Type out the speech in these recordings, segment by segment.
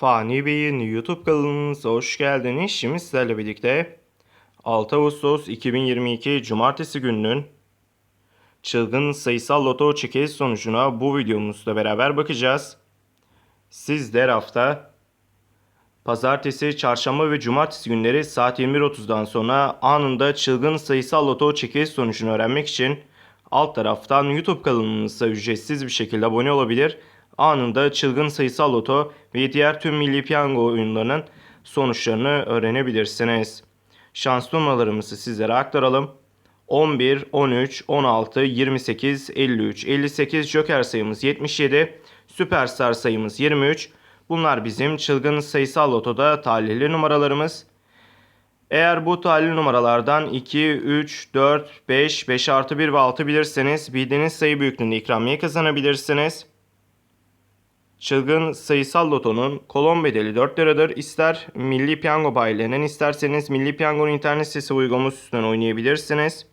Fani Bey'in YouTube kanalınıza hoş geldiniz. Şimdi sizlerle birlikte 6 Ağustos 2022 Cumartesi gününün çılgın sayısal loto çekiliş sonucuna bu videomuzda beraber bakacağız. Siz de hafta Pazartesi, Çarşamba ve Cumartesi günleri saat 21.30'dan sonra anında çılgın sayısal loto çekiliş sonucunu öğrenmek için alt taraftan YouTube kanalımıza ücretsiz bir şekilde abone olabilir. Anında çılgın sayısal loto ve diğer tüm milli piyango oyunlarının sonuçlarını öğrenebilirsiniz. Şans numaralarımızı sizlere aktaralım. 11, 13, 16, 28, 53, 58 Joker sayımız 77, Süperstar sayımız 23. Bunlar bizim çılgın sayısal lotoda talihli numaralarımız. Eğer bu talihli numaralardan 2, 3, 4, 5, 5 artı 1 ve 6 bilirseniz bildiğiniz sayı büyüklüğünde ikramiye kazanabilirsiniz. Çılgın sayısal lotonun kolon bedeli 4 liradır. İster Milli Piyango bayilerinden isterseniz Milli Piyango'nun internet sitesi uygulaması üstünden oynayabilirsiniz.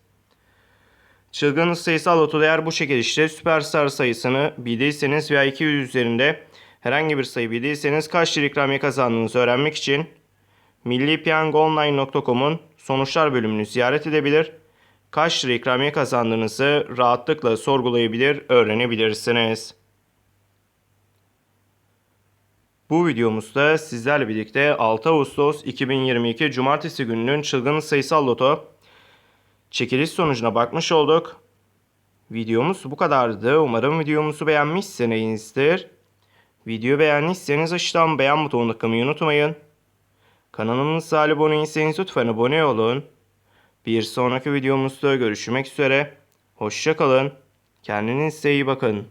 Çılgın sayısal lotoda eğer bu çekilişte süperstar sayısını bildiyseniz veya 200 üzerinde herhangi bir sayı bildiyseniz kaç lira ikramiye kazandığınızı öğrenmek için millipiyangoonline.com'un sonuçlar bölümünü ziyaret edebilir. Kaç lira ikramiye kazandığınızı rahatlıkla sorgulayabilir, öğrenebilirsiniz. Bu videomuzda sizlerle birlikte 6 Ağustos 2022 Cumartesi gününün çılgın sayısal loto çekiliş sonucuna bakmış olduk. Videomuz bu kadardı. Umarım videomuzu beğenmişsinizdir. Video beğendiyseniz aşağıdan beğen butonuna tıklamayı unutmayın. Kanalımıza abone değilseniz lütfen abone olun. Bir sonraki videomuzda görüşmek üzere. Hoşçakalın. Kendinize iyi bakın.